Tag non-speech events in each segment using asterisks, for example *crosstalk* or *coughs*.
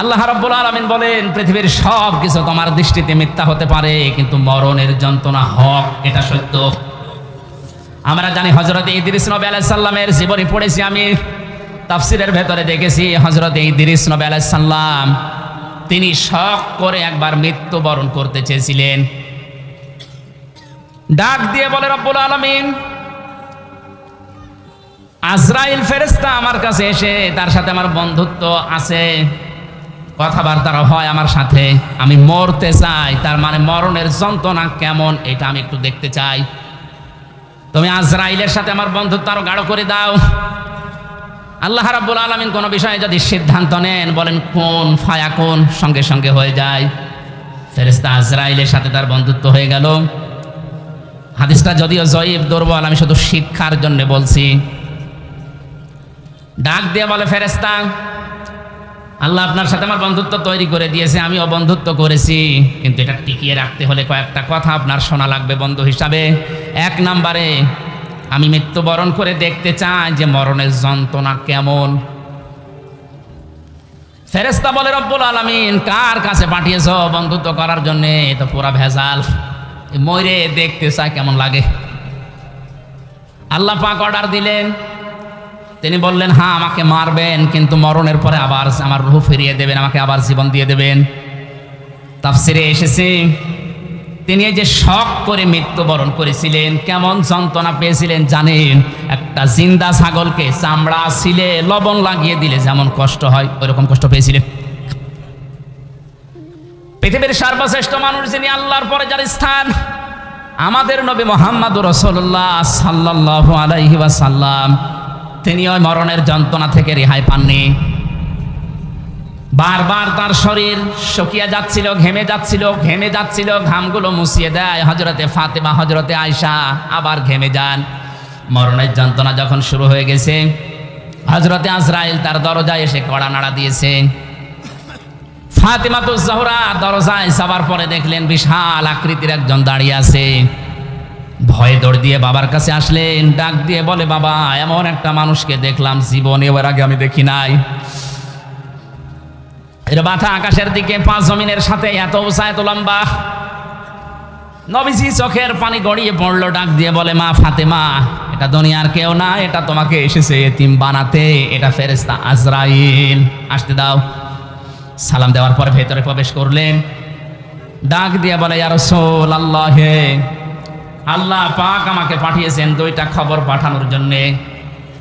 আল্লাহ রাব্বুল আলামিন বলেন, পৃথিবীর সব কিছু তোমার দৃষ্টিতে মিথ্যা হতে পারে, কিন্তু মরণের যন্ত্রণা হক, এটা সত্য। আমরা জানি হজরত ইদ্রিস নবী আলাইহিস সাল্লামের জীবনী পড়েছি আমি, তাফসিরের ভেতরে দেখেছি হজরত ইদ্রিস নবী আলাইহিস সাল্লাম তিনি শখ করে একবার মৃত্যুবরণ করতে চেয়েছিলেন। ডাক দিয়ে বলে, রব্বুল আলামিন, আজরাইল ফেরেস্তা আমার কাছে এসে তার সাথে আমার বন্ধুত্ব আছে। কথাবার্তা হয় আমার সাথে। আমি মরতে চাই, তার মানে মরণের যন্ত্রণা কেমন, এটা আমি একটু দেখতে চাই। তুমি আজরাইলের সাথে আমার বন্ধুত্ব আরও গাঢ় করে দাও। আল্লাহ রাব্বুল আলামিন কোনো বিষয়ে যদি সিদ্ধান্ত নেন, বলেন কোন ফায়া কোন? সঙ্গে সঙ্গে হয়ে যায়। ফেরেস্তা আজরাইলের সাথে তার বন্ধুত্ব হয়ে গেল। হাদিসটা যদিও জয়ীব, দুর্বল, আমি শুধু শিক্ষার জন্য বলছি। ডাক দিয়ে বলে ফেরেস্তা আল্লাহ আপনার সাথে আমার বন্ধুত্ব তৈরি করে দিয়েছে আমিও বন্ধুত্ব করেছি। কিন্তু এটা টিকিয়ে রাখতে হলে কয়েকটা কথা আপনার শোনা লাগবে বন্ধু হিসাবে। এক নাম্বারে, আমি মৃত্যুবরণ করে দেখতে চাই যে মরণের যন্ত্রণা কেমন। ফেরেস্তা বলে, রব্বুল আলমিন, কার কাছে পাঠিয়েছ বন্ধুত্ব করার জন্যে? তো পুরা ভেজাল। ময়রে দেখতে চায় কেমন লাগে। আল্লাহ পাক অর্ডার দিলেন তিনি বললেন হ্যাঁ আমাকে মারবেন, কিন্তু মরণের পরে আবার আমার রুহ ফিরিয়ে দেবেন, আমাকে আবার জীবন দিয়ে দেবেন। তাফসিরে এসেছে, তিনি যে শখ করে মৃত্যুবরণ করেছিলেন, কেমন যন্ত্রণা পেয়েছিলেন জানেন? একটা জিন্দা ছাগলকে চামড়া ছিলে লবণ লাগিয়ে দিলে যেমন কষ্ট হয়, ওইরকম কষ্ট পেয়েছিলেন। পৃথিবীর সর্বশ্রেষ্ঠ মানুষ যিনি আল্লাহর পরে যার স্থান, আমাদের নবী মোহাম্মদ রসল্লাহ সাল্লাহ আলাইহি ওয়াসাল্লাম। তিনি ওই মরণের যন্ত্রণা থেকে রেহাই পাননি। বারবার তার শরীর শুকিয়ে যাচ্ছিল, ঘেমে যাচ্ছিল ঘেমে যাচ্ছিল, ঘামগুলো মুছিয়ে দেয়। হজরতে ফাতেমা হজরতে আয়সা আবার ঘেমে যান। মরণের যন্ত্রণা যখন শুরু হয়ে গেছে হজরতে আজরাইল তার দরজায় এসে কড়া নাড়া দিয়েছে। ফাতেমা তো জহরা দরজায় সবার পরে দেখলেন বিশাল আকৃতির একজন দাঁড়িয়ে আছে। ভয়ে দৌড় দিয়ে বাবার কাছে আসলেন, ডাক দিয়ে বলে, বাবা, এমন একটা মানুষকে দেখলাম জীবনে, ওর আগে আমি দেখি নাই। এর মাথা আকাশের দিকে পাঁচ জমিনের সাথে এত উঁচা, এত লম্বা। নবীজি চোখের পানি গড়িয়ে পড়ল, ডাক দিয়ে বলে, মা ফাতেমা, এটা দুনিয়ার কেউ না, এটা তোমাকে এসেছে এতিম বানাতে, এটা ফেরেস্তা আজরাইল। আসতে দাও। সালাম দেওয়ার পরে ভেতরে প্রবেশ করলেন। ডাক দিয়ে বলে, ইয়া রাসূল আল্লাহ হে আল্লাহ পাক আমাকে পাঠিয়েছেন দুইটা খবর পাঠানোর জন্যে।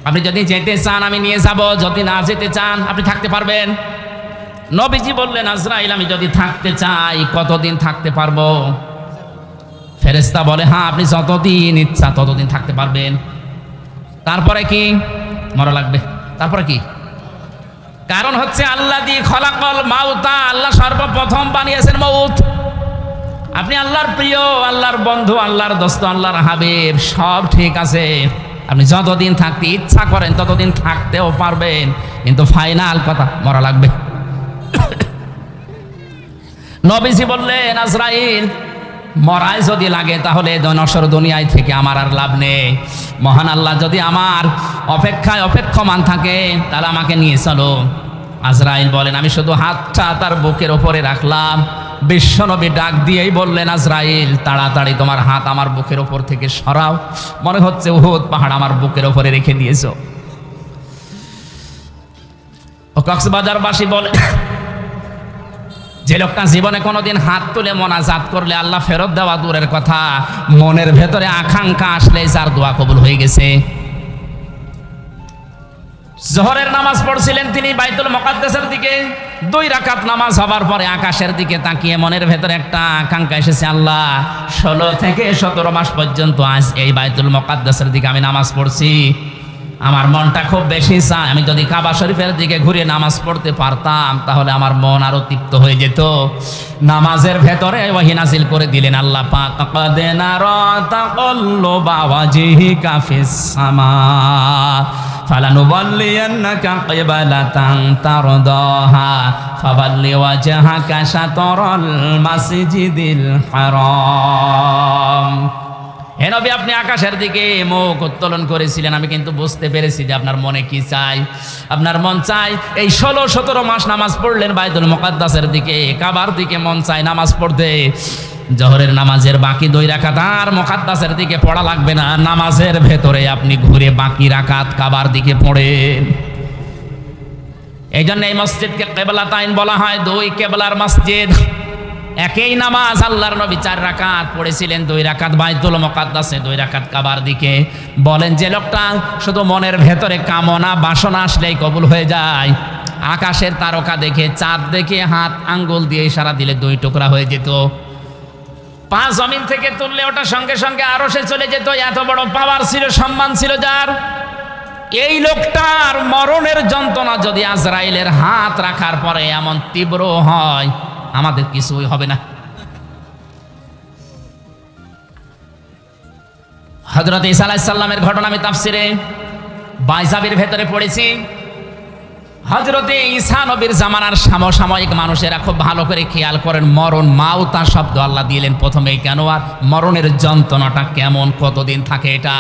আপনি যদি যেতে চান, আমি নিয়ে যাব। যদি না যেতে চান, আপনি থাকতে পারবেন। নবীজি বললেন, আজরাইল, আমি যদি থাকতে চাই, কতদিন থাকতে পারব? ফেরেস্তা বলে হ্যাঁ আপনি যতদিন ইচ্ছা ততদিন থাকতে পারবেন। তারপরে কি? মরা লাগবে। তারপরে কি? কারণ হচ্ছে, আল্লাহ দি খলাকল মাউতা, আল্লাহ সর্বপ্রথম বানিয়েছেন মৌত আপনি আল্লাহর প্রিয়, আল্লাহর বন্ধু, আল্লাহর দোস্ত, আল্লাহর হাবিব, সব ঠিক আছে। আপনি যতদিন থাকতে ইচ্ছা করেন, ততদিন থাকতেও পারবেন। কিন্তু ফাইনাল কথা, মরা লাগবে। *coughs* নবীজি বললেন, আজরাইল মরায় যদি লাগে, তাহলে নসর দুনিয়ায় থেকে আমার আর লাভ নেই। মহান আল্লাহ যদি আমার অপেক্ষায় অপেক্ষমান থাকে, তাহলে আমাকে নিয়ে চলো। আজরাইল বলেন, আমি শুধু হাতটা তার বুকের ওপরে রাখলাম। বিশ্বনবী ডাক দিয়েই বললেন, আজরাইল, তাড়াতাড়ি তোমার হাত আমার বুকের ওপর থেকে সরাও। মনে হচ্ছে উহুদ পাহাড় আমার বুকের ওপরে রেখে দিয়েছ। ও কক্সবাজারবাসী বলে, যে লোকটা জীবনে কোনোদিন হাত তুলে মোনাজাত করলে আল্লাহ ফেরত দেওয়া দূরের কথা, মনের ভেতরে আকাঙ্ক্ষা আসলে যার দোয়া কবুল হয়ে গেছে। জহরের নামাজ পড়ছিলেন তিনি বাইতুল মকাদ্দেসের দিকে। দুই রাকাত নামাজ হবার পরে আকাশের দিকে তাকিয়ে মনের ভেতরে একটা আকাঙ্ক্ষা এসেছে, আল্লাহ, ষোলো থেকে সতেরো মাস পর্যন্ত আজ এই বাইতুল মকাদ্দেসের দিকে আমি নামাজ পড়ছি। আমার মনটা খুব বেশি চায়। আমি যদি কাবা শরীফের দিকে ঘুরে নামাজ পড়তে পারতাম, তাহলে আমার মন আরও তৃপ্ত হয়ে যেত। নামাজের ভেতরে ওহি নাজিল করে দিলেন, আল্লাহ পাক বাবা সামা। فلنولينك قبلة ترضاها فول وجهك شطر المسجد الحرام হে নবী আপনি আকাশের দিকে মুখ উত্তোলন করেছিলেন আমি কিন্তু বুঝতে পেরেছি যে আপনার মনে কি চাই আপনার মন চাই এই ষোলো সতেরো মাস নামাজ পড়লেন বাইদুল মোকাদ্দাসের দিকে কাবার দিকে মন চাই নামাজ পড়তে জহরের নামাজের বাকি দুই রাখাত আর মোকাদ্দাসের দিকে পড়া লাগবে না। নামাজের ভেতরে আপনি ঘুরে বাকি রাকাত কাবার দিকে পড়েন এই জন্য এই মসজিদকে কেবলা তাইন বলা হয়, দুই কেবলার মসজিদ। একই নামাজ আল্লাহর নবী চার রাকাত পড়েছিলেন, দুই রাকাত বাইতুল মোকাদ্দাসে, দুই রাকাত কাবার দিকে। বলেন, যে লোকটা শুধু মনের ভেতরে কামনা, বাসনা আসলেই কবুল হয়ে যায়। আকাশের তারকা দেখে, চাঁদ দেখে হাত আঙ্গুল দিয়ে ইশারা দিলে দুই টুকরা হয়ে যেত। পাঁচ জমিন থেকে তুললে ওটা সঙ্গে সঙ্গে আরও সে চলে যেত, এত বড় পাওয়ার ছিল, সম্মান ছিল যার। এই লোকটার মরণের যন্ত্রণা যদি আজরাইলের হাত রাখার পরে এমন তীব্র হয়, আমাদের কিছুই হবে না। হজরত ইসা আলাইসাল্লামের ঘটনা আমি তাফসিরে বাইজাবির ভেতরে পড়েছি। হজরতে ঈসা নবীর জামানার সমসাময়িক মানুষেরা খুব ভালো করে খেয়াল করেন, মরণ মাও মাউতা শব্দ আল্লাহ দিলেন প্রথমেই, কেন আর মরণের যন্ত্রণাটা কেমন, কতদিন থাকে এটা?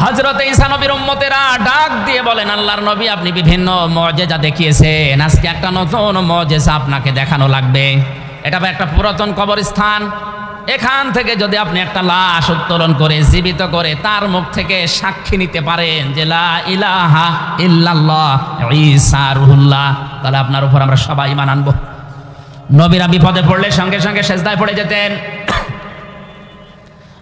হজরত ঈসা নবীর উম্মতেরা ডাক দিয়ে বলেন, আল্লাহর নবী আপনি বিভিন্ন মজেজা দেখিয়েছেন, আজকে একটা নতুন মজেজা আপনাকে দেখানো লাগবে। এটা একটা পুরাতন কবরস্থান এখান থেকে যদি আপনি একটা লাশ উত্তোলন করে, জীবিত করে, তার মুখ থেকে সাক্ষী নিতে পারেন যে লা ইলাহা ইল্লাল্লাহ, ঈসা রুহুল্লাহ, তাহলে আপনার উপর আমরা সবাই ইমান আনব। নবীরা বিপদে পড়লে সঙ্গে সঙ্গে সেজদায় পড়ে যেতেন।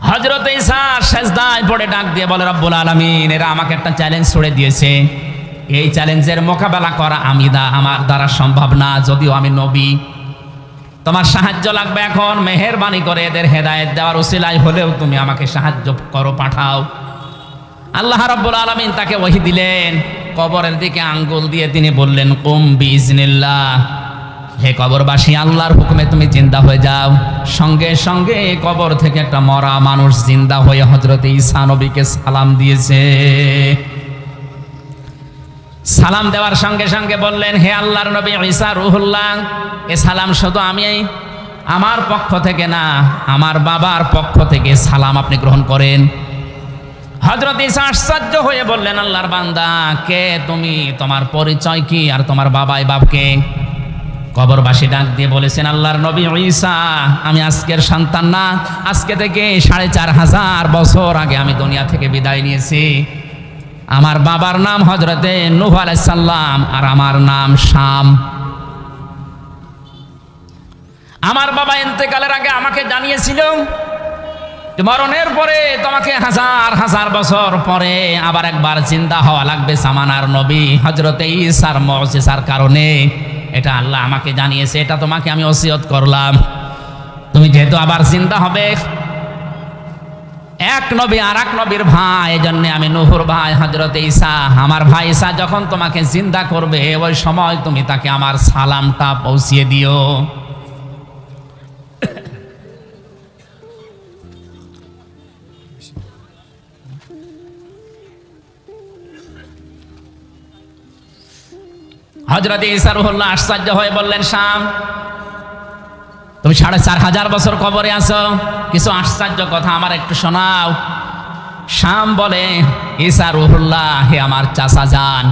হজরত ঈসা সেজদায় পড়ে ডাক দিয়ে বলে, রব্বুল আলমিন, এরা আমাকে একটা চ্যালেঞ্জ ছুড়ে দিয়েছে। এই চ্যালেঞ্জের মোকাবেলা করা আমি দা, আমার দ্বারা সম্ভব না, যদিও আমি নবী। তোমার সাহায্য লাগবে এখন, মেহেরবানি করে এদের হেদায়েত দেওয়ার উসিলাই হলেও তুমি আমাকে সাহায্য করো, পাঠাও। আল্লাহ রব্বুল আলমিন তাকে ওহি দিলেন, কবরের দিকে আঙ্গুল দিয়ে তিনি বললেন, কুম বিজনিল্লাহ হে কবরবাসী, আল্লাহর হুকুমে তুমি জিন্দা হয়ে যাও। সঙ্গে সঙ্গে কবর থেকে একটা মরা মানুষ জিন্দা হয়ে হজরত ঈসা নবীকে সালাম দিয়েছে। সালাম দেওয়ার সঙ্গে সঙ্গে বললেন, হে আল্লাহর নবী ঈসা রুহুল্লাহ, এ সালাম শুধু আমি, আমার পক্ষ থেকে না, আমার বাবার পক্ষ থেকে সালাম আপনি গ্রহণ করেন। হজরত ঈসা আশ্চর্য হয়ে বললেন, আল্লাহর বান্দা, কে তুমি? তোমার পরিচয় কি? আর তোমার বাবাই বাপকে? কবরবাসী ডাক দিয়ে বলেছেন, আল্লাহর নবী ঈসা, আমি আজকের সন্তান না। আজকে থেকে সাড়ে চার হাজার বছর আগে আমি দুনিয়া থেকে বিদায় নিয়েছি। আমার বাবার নাম হজরতে নুহ আলাইসাল্লাম আর আমার নাম শাম। আমার বাবা এতেকালের আগে আমাকে জানিয়েছিল মরণের পরে তোমাকে হাজার হাজার বছর পরে আবার একবার চিন্তা হওয়া লাগবে সামানার নবী হজরতে ইসার মজেসার কারণে। এটা আল্লাহ আমাকে জানিয়েছে, এটা তোমাকে আমি ওসিয়ত করলাম। তুমি যেহেতু আবার চিন্তা হবে এক নবী আর এক নবীর ভাই, এই জন্যে আমি নুহুর ভাই হজরত ঈসা, আমার ভাই ঈসা যখন তোমাকে চিন্তা করবে, ওই সময় তুমি তাকে আমার সালামটা পৌঁছিয়ে দিও। হজরত ইসারুল্লাহ আশ্চর্য হয়ে বললেন, শাম তুমি সাড়ে চার হাজার বছর কবরে আছো? কিছু আশ্চর্য কথা আমার একটু শোনাও। শাম বলে, ঈসা রুহুল্লাহ, হে আমার চাচা যান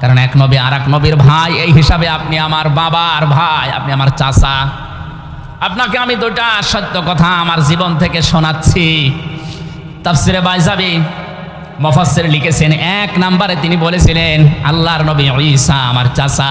কারণ এক নবী আর এক নবীর ভাই, এই হিসাবে আপনি আমার বাবার ভাই, আপনি আমার চাচা। আপনাকে আমি দুটা সত্য কথা আমার জীবন থেকে শোনাচ্ছি। তাফসিরে বাইজাবি মফাসের লিখেছেন, এক নাম্বারে তিনি বলেছিলেন, আল্লাহর নবী ঈসা আমার চাচা।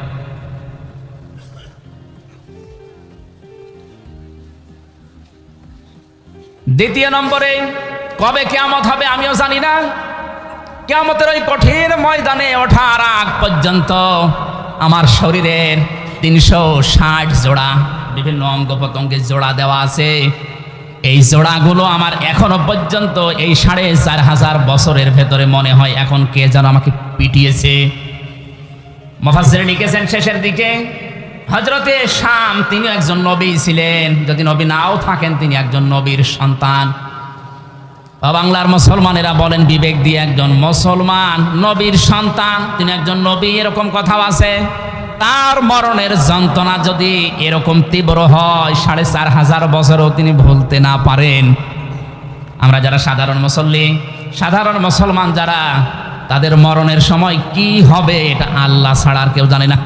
দ্বিতীয় নম্বরে, কবে কেয়ামত হবে আমিও জানি না। কেয়ামতের ওই কঠিন ময়দানে ওঠার আগ পর্যন্ত আমার শরীরের তিনশো ষাট জোড়া, বিভিন্ন অঙ্গ প্রত্যঙ্গে জোড়া দেওয়া আছে। এই জোড়াগুলো আমার এখনও পর্যন্ত এই সাড়ে চার হাজার বছরের ভেতরে মনে হয় এখন কে যেন আমাকে পিটিয়েছে। মফাসির লিখেছেন শেষের দিকে হজরতে শাম, তিনি একজন নবী ছিলেন। যদি নবী নাও থাকেন, তিনি একজন নবীর সন্তান। বাংলার মুসলমানেরা বলেন, বিবেক দিয়ে একজন মুসলমান নবীর সন্তান, তিনি একজন নবী, এরকম কথাও আছে। তার মরণের যন্ত্রণা যদি এরকম তীব্র হয়, সাড়ে চার হাজার বছরও তিনি ভুলতে না পারেন। আমরা যারা সাধারণ মুসল্লি, সাধারণ মুসলমান যারা, তাদের মরণের সময় কি হবে, এটা আল্লাহ ছাড়া আর কেউ জানে না।